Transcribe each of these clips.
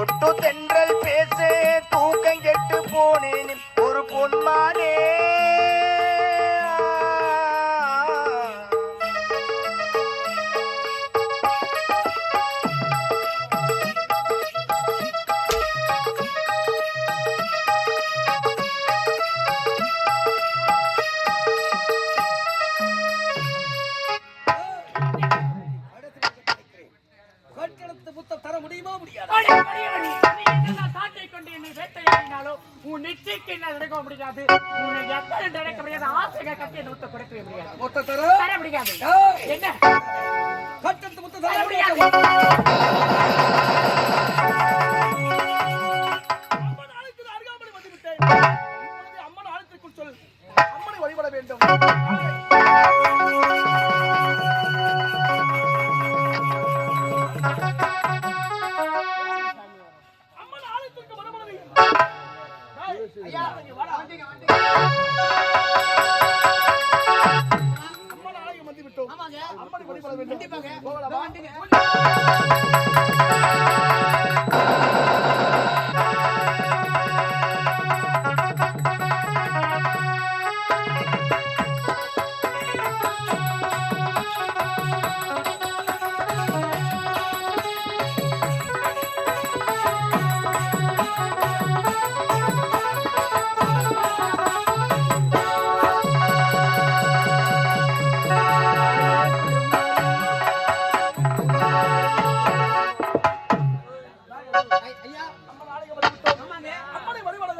தொட்டு தொட்டு வேட்டையாடினாலும் உன் நிச்சயக்கு என்ன நடக்க முடியாது? உன்னை எத்தனை நடக்க முடியாது? ஆசைகள் கட்டி என்ன விட்டு கொடுக்கவே முடியாது. மொத்த தர? தர முடியாது. என்ன? கட்டெடுத்து புத்தம் தர முடியாது. அம்மன் ஆலயத்திற்குள் சொல். அம்மனை வழிபட வேண்டும்.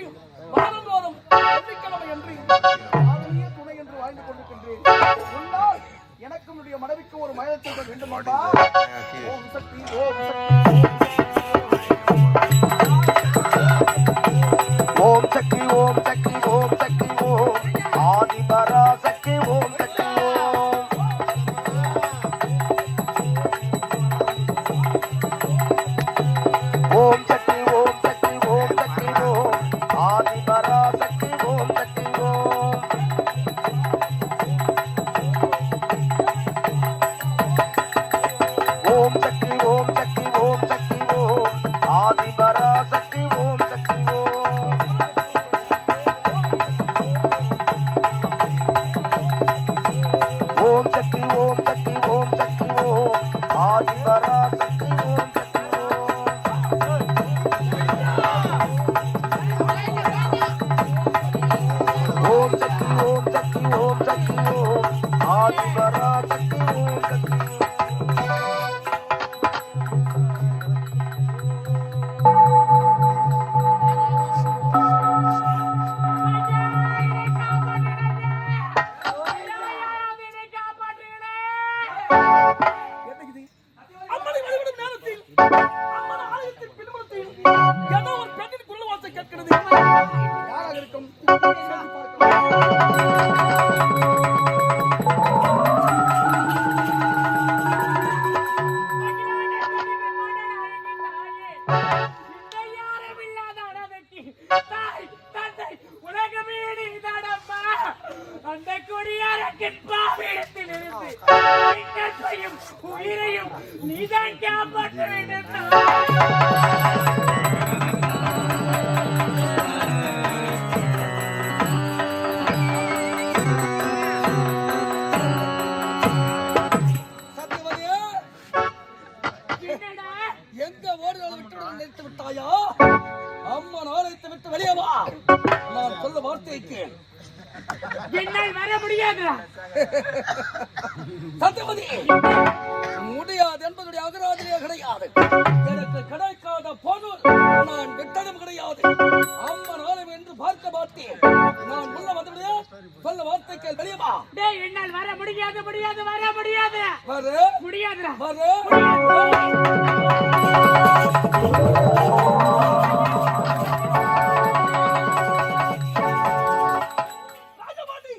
ஆலயத்திற்கு வாரந்தோறும் வெள்ளிக்கிழமை அன்று காதலியே துணை என்று வாழ்ந்து கொண்டிருக்கின்றேன். உன்னால் உன்னுடைய மனைவிக்கு ஒரு மயத்தை வேண்டும் அல்லவா? ஓம் சக்தி ஓம் சக்தி முடியாது என்பதுடைய அகராதிலே கிடையாது. எனக்கு கிடைக்காத பொருள் நான் விட்டதும் கிடையாது. அம்மன் ஆலயம் என்று பார்க்க மாட்டேன். நான் உள்ள வந்துவிடு. சொல்ல வார்த்தைக்கு வெளியே வா டேய் என்னால் வர முடியாது முடியாது வர முடியாது. வரு. முடியாதுடா. வரு. ராஜபாண்டி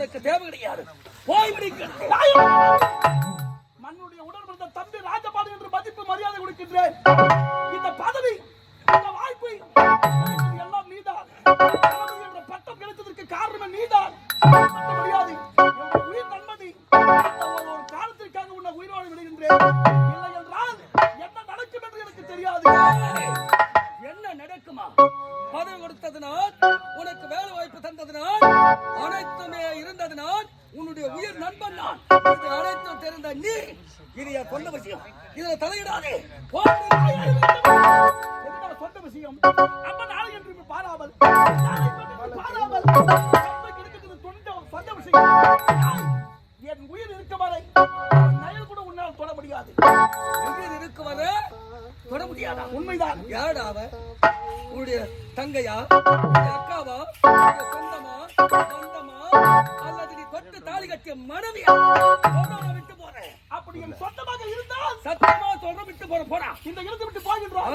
உனக்கு தேவை கிடையாது. போய் மண்ணுடைய உடல் பிறந்த தம்பி ராஜபாடு என்று மதிப்பு மரியாதை கொடுக்கின்றேன். இந்த பதவி இந்த வாய்ப்பு எல்லாம் நீதான். என்ற பட்டம் கிடைத்ததற்கு காரணம் நீதான். மரியாதை கிடைக்குமா? பதவி கொடுத்ததினால் உனக்கு வேலை வாய்ப்பு தந்ததினால் அனைத்துமே இருந்ததினால் உன்னுடைய உயிர் நண்பன் நான். இது அனைத்தும் தெரிந்த நீ இது என் சொந்த விஷயம். இதுல தலையிடாதே. சொந்த விஷயம்? நம்ம நாளை என்று பாராமல். நாளை பாராமல் சொந்த விஷயம். என் உயிர் இருக்க வரை நயல் கூட உன்னால் தொட முடியாது. உயிர் இருக்க வரை தொட முடியாதா? உண்மைதான். யாடா அவ? உன்னுடைய தங்கையா? அக்காவா? சொந்தமா? சொந்தமா அல்லது நீ தொட்டு தாலி கட்டிய மனைவியா? விட்டு போறேன். அப்படி என் சொந்தமாக இருந்தால் சத்தியமா சொல்ற விட்டு போற போடா. இந்த இடத்தை விட்டு போகின்றோம்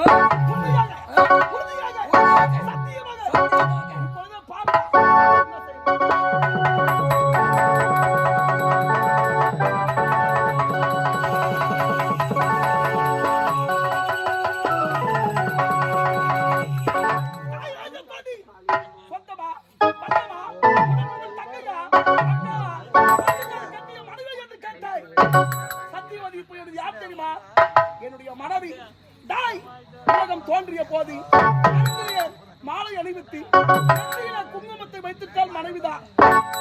தோன்றிய போது மாலை அணிவித்து குங்குமத்தை வைத்துட்டால் மனைவிதான்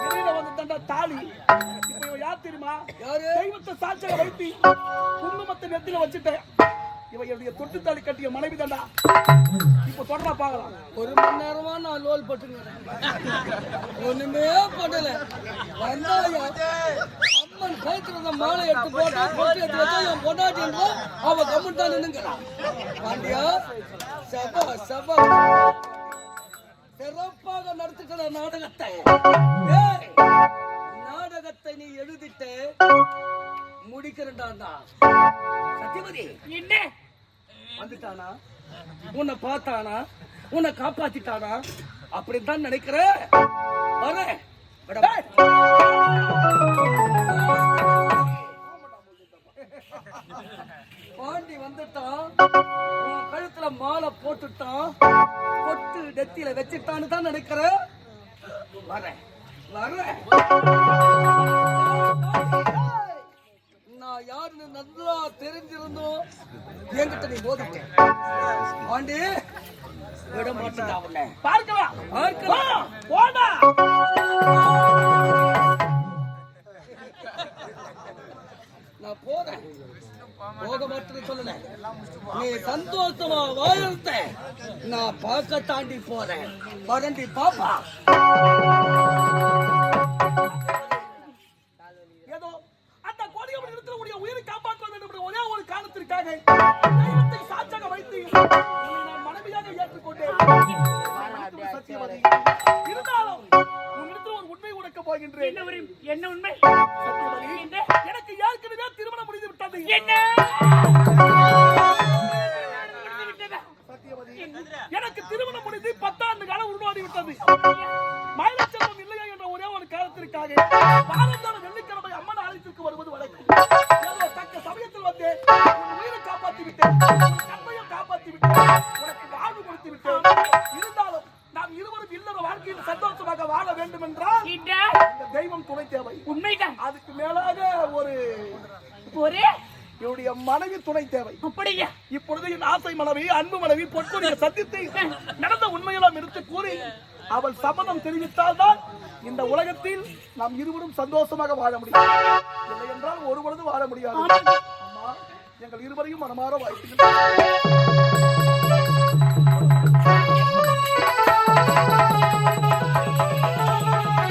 வெளியில வந்து தண்ட தாலி. இப்ப யார் தெரியுமா? தெய்வத்தை சாட்சியாக வைத்து குங்குமத்தை நெத்தியில வச்சுட்டேன் இவ என்னுடைய தொட்டு தாலி கட்டிய மனைவி தாண்டா இப்ப தொடரா பார்க்கலாம். ஒரு மணி நேரமா நான் லோல் பட்டுங்க ஒண்ணுமே பண்ணல வந்தாயா அம்மன் மாலை எடுத்து போட்டு பொட்டு எடுத்து வச்சா என் பொண்டாட்டி இருந்தா அவ கம்முன்னு தான் நின்னுங்கிறான் பாண்டியா சபா சபா. சிறப்பாக நடத்திட்ட நாடகத்தை. நாடகத்தை நீ எழுதிட்டு முடிக்கிறண்டாண்டா சத்தியவதி என்ன? வந்துட்டானா? உன்னை பார்த்தானா? உன்னை காப்பாத்திட்டானா? அப்படித்தான் நினைக்கிற வரேன். பாண்டி வந்துட்டான். உன் கழுத்துல மாலை போட்டுட்டான். பொட்டு நெத்தியில வச்சுட்டான்னு தான் நினைக்கிறேன். வரேன். வரேன். நான் யாருன்னு நல்லா தெரிஞ்சிருந்தோம். என்கிட்ட நீ மோதிட்டேன் பாண்டி விட மாட்டேன். அவனை பார்க்கலாம். பார்க்கலாம். போடா. நான் போறேன். போக மாட்டேன்னு சொல்லல. நீ சந்தோஷமா வாழத்த நான் பார்க்க தாண்டி போறேன். வரண்டி பாப்பா. ஏதோ அந்த கொடியவன் நிறுத்தக்கூடிய உயிரை காப்பாற்ற வேண்டும் ஒரே ஒரு காரணத்திற்காக தெய்வத்தை சாட்சாக வைத்து நான் மனைவியாக ஏற்றுக்கொண்டேன். சத்தியவதி. இருந்தாலும் உன்னிடத்தில் ஒரு உண்மை உனக்கு போகின்றேன். என்ன உண்மை என்ன? எனக்கு ஏற்கனவே திருமணம் முடிந்து விட்டது என்ன முடிந்து விட்டதா? சத்தியவதி எனக்கு திருமணம் முடிந்து பத்தாண்டு காலம் உருவாடி விட்டது மயிலச்செல்வம் இல்லையா என்ற ஒரே ஒரு காலத்திற்காக வாரந்தான வெள்ளிக்கிழமை அம்மன் ஆலயத்திற்கு வருவது வழக்கம். தக்க சமயத்தில் வந்து உயிரை காப்பாற்றி விட்டேன் மனைவி துணை தேவை. அப்படியா? இப்பொழுது என் ஆசை மனைவி அன்பு மனைவி பொற்கொடிய சத்தியத்தை நடந்த உண்மையெல்லாம் எடுத்து கூறி அவள் சம்மதம் தெரிவித்தால் தான் இந்த உலகத்தில் நாம் இருவரும் சந்தோஷமாக வாழ முடியும். இல்லை என்றால் ஒரு பொழுது வாழ முடியாது. அம்மா எங்கள் இருவரையும் மனமாற வாழ்த்துகிறேன்